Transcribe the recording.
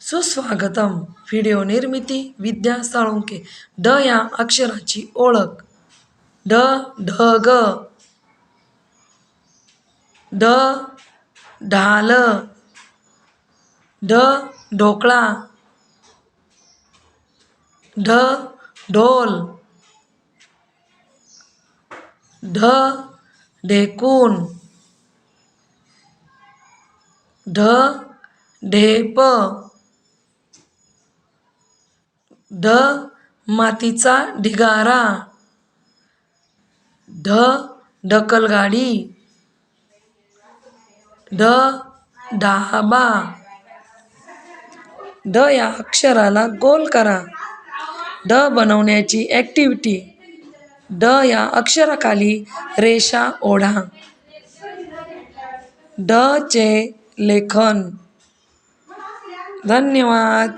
सुस्वागतम. व्हिडिओ निर्मिती विद्या साळुंके. ड या अक्षराची ओळख. ड ढ ग. ड ढाल. ढ ढोकळा. ढ ढोल. ढ ढेकून. ढ ढेप. ढ मातीचा ढिगारा. ढ ढकलगाडी. ढ ढाबा ढ या अक्षराला गोल करा. ढ बनवण्याची ॲक्टिव्हिटी. ढ या अक्षराखाली रेषा ओढा. ढ चे लेखन. धन्यवाद.